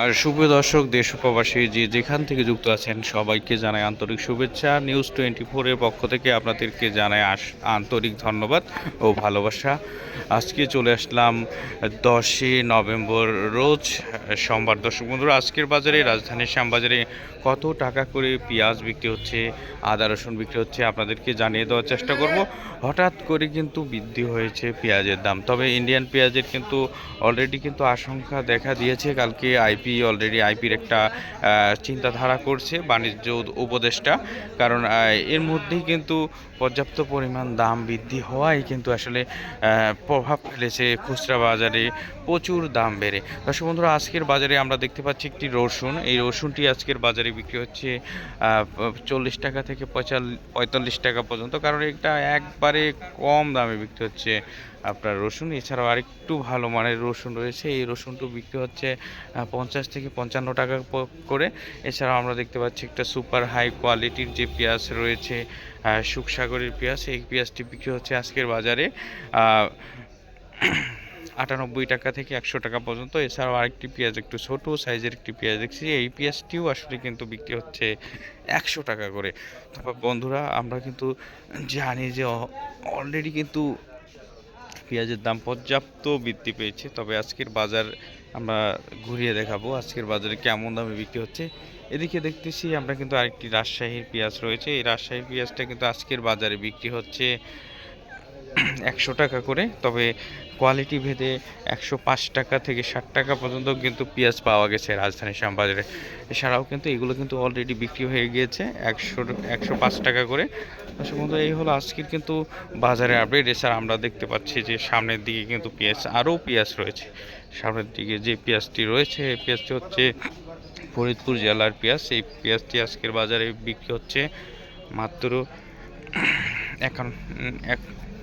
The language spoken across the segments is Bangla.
আর শুভ দর্শক, দেশ উপবাসী যে যেখান থেকে যুক্ত আছেন, সবাইকে জানাই আন্তরিক শুভেচ্ছা। নিউজ টোয়েন্টি ফোরের পক্ষ থেকে আপনাদেরকে জানাই আন্তরিক ধন্যবাদ ও ভালোবাসা। আজকে চলে আসলাম দশই নভেম্বর রোজ। সোমবার দর্শক বন্ধুরা, আজকের বাজারে রাজধানীর শ্যামবাজারে কত টাকা করে পেঁয়াজ বিক্রি হচ্ছে, আদা রসুন বিক্রি হচ্ছে আপনাদেরকে জানিয়ে দেওয়ার চেষ্টা করব। হঠাৎ করে কিন্তু বৃদ্ধি হয়েছে পেঁয়াজের দাম। তবে ইন্ডিয়ান পেঁয়াজের কিন্তু অলরেডি কিন্তু আশঙ্কা দেখা দিয়েছে। কালকে আইপি অলরেডি আইপির একটা চিন্তাধারা করছে বাণিজ্য উপদেষ্টা। কারণ এর মধ্যেই কিন্তু পর্যাপ্ত পরিমাণ দাম বৃদ্ধি হওয়ায় কিন্তু আসলে প্রভাব ফেলেছে খুচরা বাজারে প্রচুর দাম বেড়ে। দর্শক বন্ধুরা, আজকের বাজারে আমরা দেখতে পাচ্ছি একটি রসুন। এই রসুনটি আজকের বাজারে বিক্রি হচ্ছে চল্লিশ টাকা থেকে পঁয়তাল্লিশ টাকা পর্যন্ত। কারণ এটা একবারে কম দামে বিক্রি হচ্ছে। আপনার রসুন এছাড়াও আরেকটু ভালো মানের রসুন রয়েছে। এই রসুনটা বিক্রি হচ্ছে পঞ্চাশ থেকে পঞ্চান্ন টাকা করে। এছাড়াও আমরা দেখতে পাচ্ছি একটা সুপার হাই কোয়ালিটির যে পেঁয়াজ রয়েছে আহ, সুখসাগরের পেঁয়াজ এই পেঁয়াজটি বিক্রি হচ্ছে আজকের বাজারে আটানব্বই টাকা থেকে একশো টাকা পর্যন্ত। এছাড়াও আরেকটি পেঁয়াজ একটু ছোট সাইজের একটি পেঁয়াজ দেখছি এই পেঁয়াজটিও আসলে কিন্তু বিক্রি হচ্ছে একশো টাকা করে। তারপর বন্ধুরা আমরা কিন্তু জানি যে অলরেডি কিন্তু পেঁয়াজের দাম পর্যাপ্ত বৃদ্ধি পেয়েছে। তবে আজকের বাজার আমরা ঘুরিয়ে দেখাবো, আজকের বাজারে কেমন দামে বিক্রি হচ্ছে। এদিকে দেখতেছি আমরা কিন্তু আরেকটি রাজশাহীর পেঁয়াজ রয়েছে। এই রাজশাহীর পেঁয়াজটা কিন্তু আজকের বাজারে বিক্রি হচ্ছে একশো টাকা করে, তবে কোয়ালিটি ভেদে একশো পাঁচ টাকা থেকে ষাট টাকা পর্যন্ত কিন্তু পেঁয়াজ পাওয়া গেছে রাজধানী শ্যামবাজারে। এছাড়াও কিন্তু এগুলো কিন্তু অলরেডি বিক্রি হয়ে গিয়েছে একশো একশো পাঁচ টাকা করে। বন্ধু এই হলো আজকের কিন্তু বাজারে আপডেট এছাড়া আমরা দেখতে পাচ্ছি যে সামনের দিকে কিন্তু পেঁয়াজ, আরও পেঁয়াজ রয়েছে। সামনের দিকে যে পেঁয়াজটি রয়েছে পেঁয়াজটি হচ্ছে ফরিদপুর জেলার পেঁয়াজ। এই পেঁয়াজটি আজকের বাজারে বিক্রি হচ্ছে মাত্র এখন এক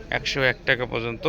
একশো এক টাকা পর্যন্ত